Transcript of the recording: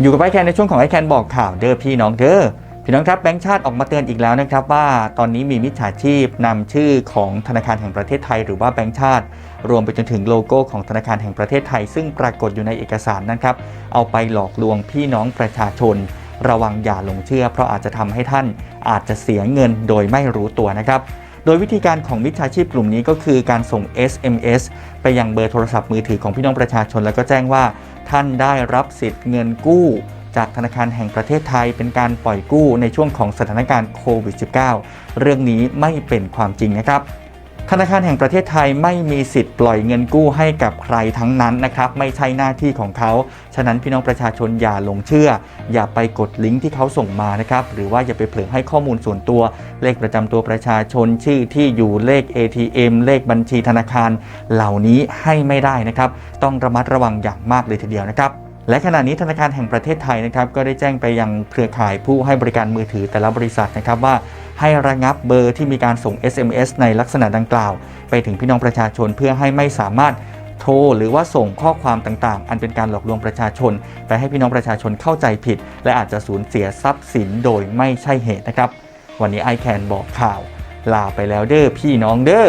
อยู่กับไอแคนในช่วงของไอแคนบอกข่าวเด้อพี่น้องเด้อพี่น้องครับแบงก์ชาติออกมาเตือนอีกแล้วนะครับว่าตอนนี้มีมิจฉาชีพนำชื่อของธนาคารแห่งประเทศไทย หรือว่าแบงก์ชาติ รวมไปจนถึงโลโก้ของธนาคารแห่งประเทศไทย ซึ่งปรากฏอยู่ในเอกสารนะครับ เอาไปหลอกลวงพี่น้องประชาชน ระวังอย่าหลงเชื่อ เพราะอาจจะทำให้ท่านอาจจะเสียเงินโดยไม่รู้ตัวนะครับโดยวิธีการของมิจฉาชีพกลุ่มนี้ก็คือการส่ง SMS ไปยังเบอร์โทรศัพท์มือถือของพี่น้องประชาชน แล้วก็แจ้งว่า ท่านได้รับสิทธิ์เงินกู้ จากธนาคารแห่งประเทศไทยเป็นการปล่อยกู้ในช่วงของสถานการณ์โควิด -19 เรื่องนี้ไม่เป็นความจริงนะครับ ธนาคารแห่งประเทศไทยไม่มีสิทธิ์ปล่อยเงินกู้ให้กับใครทั้งนั้นนะครับ ไม่ใช่หน้าที่ของเขา ฉะนั้นพี่น้องประชาชนอย่าหลงเชื่อ อย่าไปกดลิงก์ที่เขาส่งมานะครับ หรือว่าอย่าไปเผลอให้ข้อมูลส่วนตัว เลขประจำตัวประชาชนชื่อที่อยู่เลข ATM เลขบัญชีธนาคาร เหล่านี้ให้ไม่ได้นะครับ ต้องระมัดระวังอย่างมากเลยทีเดียวนะครับ และขณะนี้ธนาคารแห่งประเทศไทยนะครับก็ได้แจ้งไปยังเครือข่ายผู้ให้บริการมือถือแต่ละบริษัทนะครับว่าให้ระงับเบอร์ที่มีการส่ง SMS ในลักษณะดังกล่าว ไปถึงพี่น้องประชาชนเพื่อให้ไม่สามารถโทรหรือว่าส่งข้อความต่างๆ อันเป็นการหลอกลวงประชาชน ไปให้พี่น้องประชาชนเข้าใจผิด และอาจจะสูญเสียทรัพย์สินโดยไม่ใช่เหตุนะครับ วันนี้ไอแคนบอกข่าว ลาไปแล้วเด้อพี่น้องเด้อ